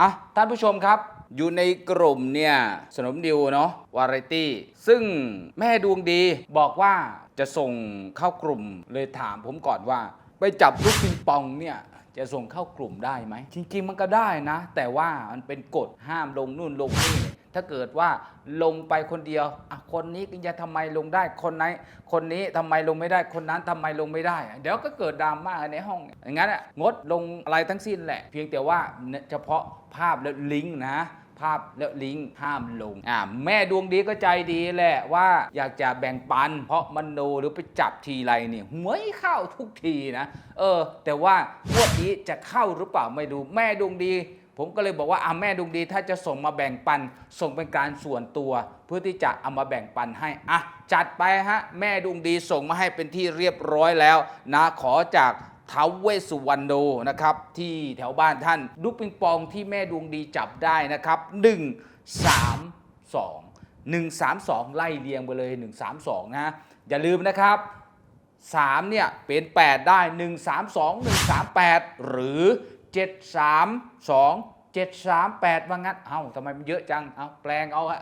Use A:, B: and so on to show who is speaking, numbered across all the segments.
A: อะท่านผู้ชมครับ อยู่ในกลุ่มเนี่ยสนมดิวเนาะวาไรตี้ ซึ่งแม่ดวงดีบอกว่าจะส่งเข้ากลุ่มเลยถามผมก่อนว่า ไปจับลูกปิงปองเนี่ยจะส่งเข้ากลุ่มได้ไหม จริง ๆ มันก็ได้นะ แต่ว่ามันเป็นกฎห้ามลงนู่นลงนี่ ถ้าเกิดว่าลงไปคนเดียวคนนี้จะทำไมลงได้คนไหน คนนี้ทำไมลงไม่ได้คนนั้นทำไมลงไม่ได้ เดี๋ยวก็เกิดดราม่าในห้องอย่างนั้นอะงดลงอะไรทั้งสิ้นแหละ เพียงแต่ว่าเฉพาะภาพและลิงก์นะภาพและลิงก์ห้ามลงอ่าแม่ดวงดีก็ใจดีแหละว่าอยากจะแบ่งปัน เพราะมันโนหรือไปจับทีไรเนี่ยหวยเข้าทุกทีนะ เออ แต่ว่างวดนี้จะเข้าหรือเปล่าไม่รู้แม่ดวงดี ผมก็เลยบอกว่าอะแม่ดวงดีถ้าจะส่งมาแบ่งปัน ส่งเป็นการส่วนตัว เพื่อที่จะเอามาแบ่งปันให้อะจัดไปฮะแม่ดวงดีส่งมาให้เป็นที่เรียบร้อยแล้วนะขอจากท้าวเวสสุวรรณโนนะครับที่แถวบ้านท่านลูกปิงปองที่แม่ดวงดีจับได้นะครับ 1 3 2 1 3 2 ไล่เรียงไปเลย 1 3 2 นะอย่าลืมนะครับ 3 เนี่ยเป็น 8 ได้ 1 3 2 1 3 8 หรือ 7 3 2 จ็ดสามแปดว่างั้น เอ้าทำไมมันเยอะจัง เอาแปลงเอาอะ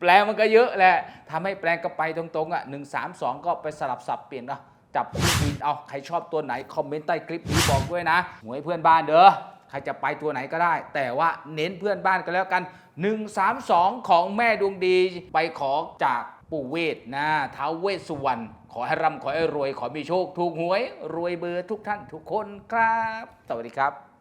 A: แปลงมันก็เยอะแหละทำให้แปลงก็ไปตรงๆอะ1 3 2ก็ไปสลับสับเปลี่ยนเอาจับคู่ผินเอา ใครชอบตัวไหน คอมเมนต์ใต้คลิปนี้บอกด้วยนะหวยเพื่อนบ้านเด้อ ใครจะไปตัวไหนก็ได้ แต่ว่าเน้นเพื่อนบ้านกันแล้วกัน 1 3 2 ของแม่ดวงดีไปขอจากปู่เวทนะท้าวเวสสุวรรณขอให้ร่ำขอให้รวย ขอมีโชค ถูกหวย รวยเบอร์ทุกท่านทุกคนครับ สวัสดีครับ